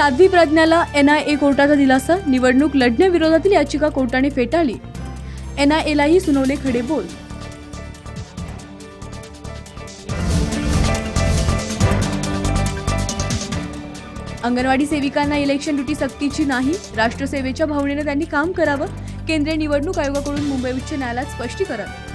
साध्वी प्रज्ञाला N I A कोर्टाचा दिलासा निवडणूक लढण्याविरोधातील याचिका कोर्टाने फेटाळली. एन आयलाही सुनावले खडे बोल. अंगणवाडी सेविकांना इलेक्शन ड्युटी सक्तीची नाही राष्ट्रसेवेच्या भावनेने त्यांनी काम करावं केंद्रीय निवडणूक आयोगाकडून मुंबई उच्च न्यायालयात स्पष्टीकरण.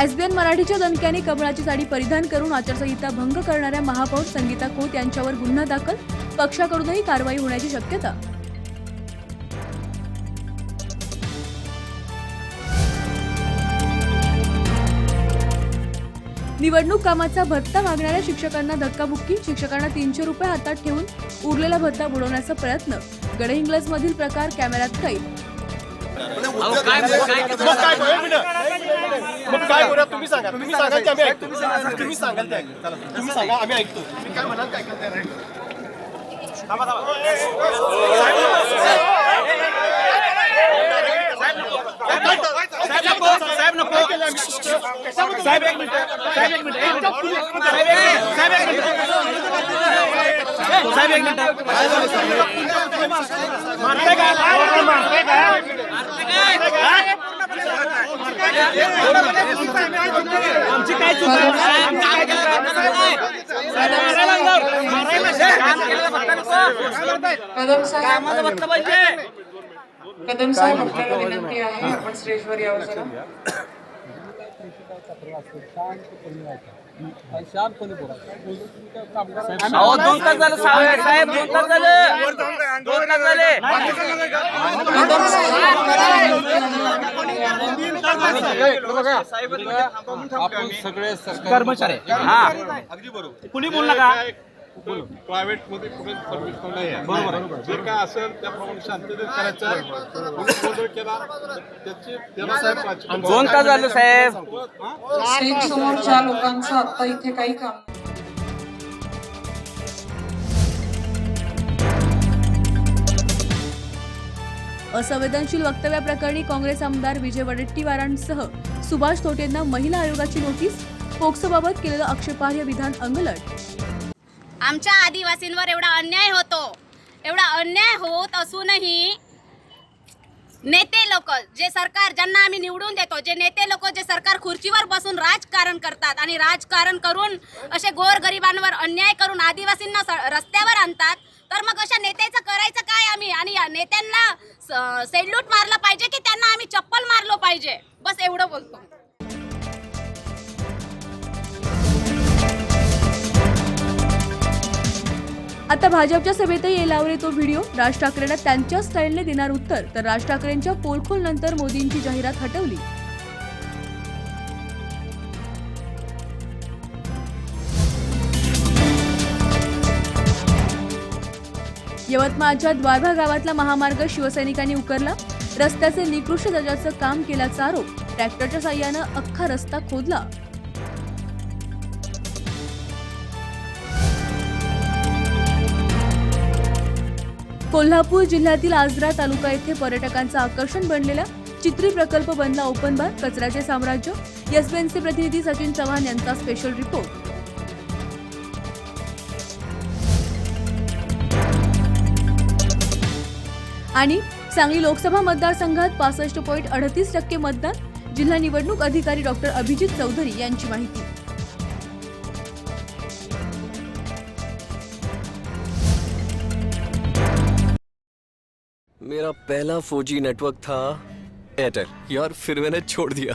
एसबीएन मराठीच्या दणक्याने कमळाची साडी परिधान करून आचारसंहिता भंग करणाऱ्या महापौर संगीता खोत यांच्यावर गुन्हा दाखल पक्षाकडूनही कारवाई होण्याची शक्यता. निवडणूक कामाचा भत्ता मागणाऱ्या शिक्षकांना धक्काबुक्की शिक्षकांना तीनशे रुपये हातात ठेवून उरलेला भत्ता बुडवण्याचा प्रयत्न. गडहिंग्लज मधील प्रकार कॅमेऱ्यात कैद मग काय एक मिनिट. मग काय करूया तुम्ही सांगा तुम्ही सांगाल ते आम्ही ऐकतो तुम्ही सांगाल ते ऐकतो तुम्ही सांगा आम्ही ऐकतो तुम्ही काय म्हणाल काय ऐकाल तयार आहे. थांबा, थांबा. साहेब नको साहेब एक मिनिट साहेब एक मिनिट साहेब एक मिनिट साहेब एक मिनिट मारते का मारते का आमची काय चूक कदम साहेब कदम साहेब आपल्याला विनंती आहे आपण स्टेजवर यावं जरा. अहो दोन तास झालं साहेब साहेब दोन तास झालं. दोन तास झाले. कदम साहेब कर्मचारी. हा. कुणी बोल नका प्रायव्हेटमध्ये कुठे सर्व्हिस नाही आहे बरोबर. जे काय असेल त्याप्रमाणे शांततेत करायचं. कोणी गोंधळ केला त्याची त्याला साहेब राजकीय- दोन तास झालं साहेब? स्टेज समोरच्या लोकांचं आता इथे काही काम असंवेदनशील वक्तव्याप्रकरणी काँग्रेस आमदार विजय वडेट्टीवारांसह सुभाष तोटेंना महिला आयोगाची नोटीस पोक्सोबाबत केलेलं आक्षेपार्ह विधान अंगलट. आमच्या आदिवासींवर एवढा अन्याय होतो. एवढा अन्याय होत असूनही नेते लोक जे सरकार ज्यांना आम्ही निवडून देतो जे नेते लोक जे सरकार खुर्चीवर बसून राजकारण करतात आणि राजकारण करून असे गोरगरिबांवर अन्याय करून आदिवासींना स- रस्त्यावर आणतात तर मग अशा नेत्याचं करायचं काय आम्ही? आणि या नेत्यांना सेल्यूट मारलं पाहिजे की त्यांना आम्ही चप्पल मारलो पाहिजे? बस एवढं बोलतो. आता भाजपच्या सभेतही येलावर तो व्हिडिओ. राज ठाकरेंना त्यांच्या स्टाईलने देणार उत्तर तर राज ठाकरेंच्या पोलखोल नंतर मोदींची जाहिरात हटवली. यवतमाळच्या द्वारभा गावातला महामार्ग शिवसैनिकांनी उकरला. रस्त्याचे निकृष्ट दर्जाचं काम केल्याचा आरोप ट्रॅक्टरच्या साह्यानं अख्खा रस्ता खोदला. कोल्हापूर जिल्ह्यातील आजरा तालुका येथे पर्यटकांचं आकर्षण बनलेला चित्री प्रकल्प बनला ओपन बार कचऱ्याचे साम्राज्य. एसबीएनचे प्रतिनिधी सचिन चव्हाण यांचा स्पेशल रिपोर्ट आणि सांगली लोकसभा मतदारसंघात पासष्ट पॉईंट अडतीस टक्के मतदान जिल्हा निवडणूक अधिकारी डॉक्टर अभिजित चौधरी यांची माहिती. मेरा पहला 4G नेटवर्क था एयरटेल यार फिर मैंने छोड़ दिया.